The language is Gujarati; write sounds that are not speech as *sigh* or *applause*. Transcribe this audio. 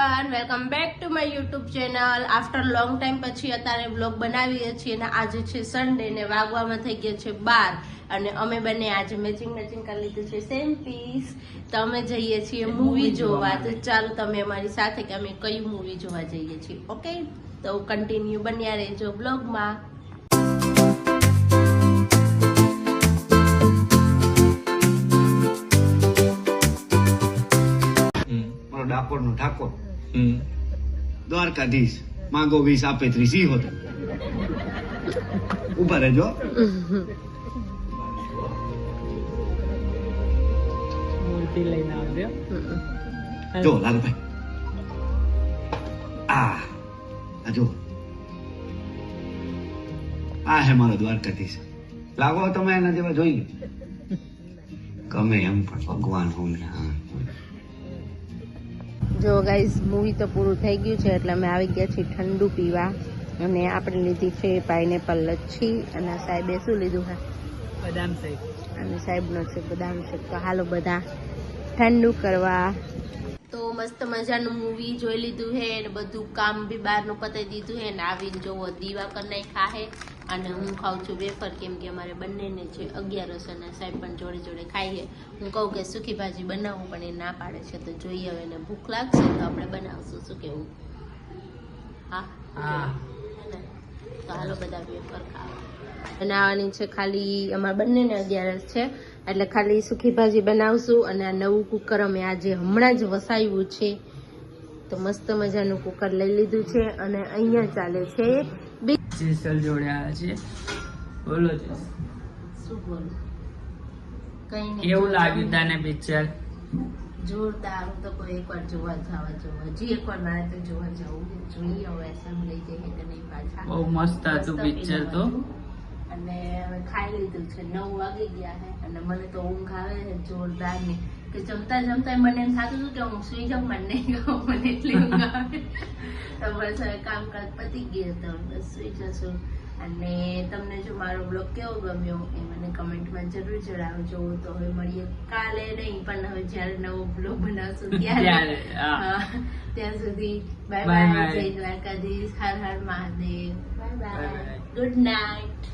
Everyone welcome back to my YouTube channel after long time પછી અત્યારે બ્લોગ બનાવીએ છીએ અને આજે છે સન્ડે ને વાગવામાં થઈ ગયા છે બાર. અને અમે બંને આજે મેચિંગ મેચિંગ કરી લીધું છે. સેમ પીસ તો અમે જઈએ છીએ મૂવી જોવા તો ચાલો તમે અમારી સાથે કે અમે કયું મૂવી જોવા જઈએ છીએ ઓકે તો કન્ટિન્યુ બન્યા રહેજો બ્લોગમાં મારો ડાકોર નો ઠાકોર. દ્વારકાધીશ માંગો વીસ આપે ત્રીસ ઈ હોતે. ઊભા રહેજો. લઈને આવજો. જો લાલભાઈ આ આ જો. આ હે મારો દ્વારકાધીશ. લાગો તમે એના જેવા જોઈ ગમે એમ પણ ભગવાન હું ને હા જો ગાઈઝ મૂવી તો પૂરું થઈ ગયું છે એટલે અમે આવી ગયા છીએ ઠંડુ પીવા. અને આપણે લીધી છે પાઇનેપલ લચ્છી અને સાહેબે શું લીધું હા બદામ શેક. અને સાહેબનો છે બદામ શેક. તો હાલો બધા ઠંડુ કરવા. તો મસ્ત મજાનું મૂવી જોઈ લીધું હે ને બધું કામ બી બહારનું પતાવી દીધું હે ને આવીને જોવો દીવા કરી ખાહે અને હું ખાઉં છું વેફર કેમ કે અમારે બંનેને છે અગિયારસ અને સાહેબ પણ જોડે જોડે ખાઈએ હું કહું કે સૂકી ભાજી બનાવું પણ એ ના પાડે છે. તો જોઈએ હવે એને ભૂખ લાગશે તો આપણે બનાવશું. શું કેવું? હા? તો હાલો બધા વેફર ખાવા બનાવવાની છે ખાલી અમારા બંનેને અગિયારસ છે એટલે ખાલી સૂકી ભાજી બનાવશું અને આ નવું કુકર અમે આજે હમણાં જ વસાવ્યું છે. તો મસ્ત મજાનું કુકર લઈ લીધું છે અને અહીંયા ચાલે છે જેસલ જોડે આવ્યા છે. બોલો જેસ શું બોલું? કઈ નહીં. કેવું લાગ્યું તને પિક્ચર જોરદાર. હું તો કોઈ એકવાર જોવા જવા જોવા. હજી એકવાર મારે તો જોવા જવું જોઈએ હવે એસમ લઈ જઈએ કે નહીં પાછા. બહુ મસ્ત હતું પિક્ચર તો. અને હવે ખાઈ લીધું છે. નવ વાગી ગયા છે. અને મને તો ઊંઘ આવે છે જોરદારની કે જમતા જમતા મને એમ થતું હતું કે હું સુઈ જાઉં મને નહીં ગયું મને એટલી ઊંઘ આવે બસ હવે કામકાજ પતી ગયા તો બસ સુઈ જશું અને તમને જો મારો બ્લોગ કેવો ગમ્યો એ મને કમેન્ટમાં જરૂર જણાવજો. તો હવે મળીએ કાલે નહીં પણ હવે જ્યારે નવો બ્લોગ બનાવશું *laughs* ત્યારે. ત્યાં સુધી bye bye Jai Dwarkadhish. Har Har Mahadev. Bye bye good night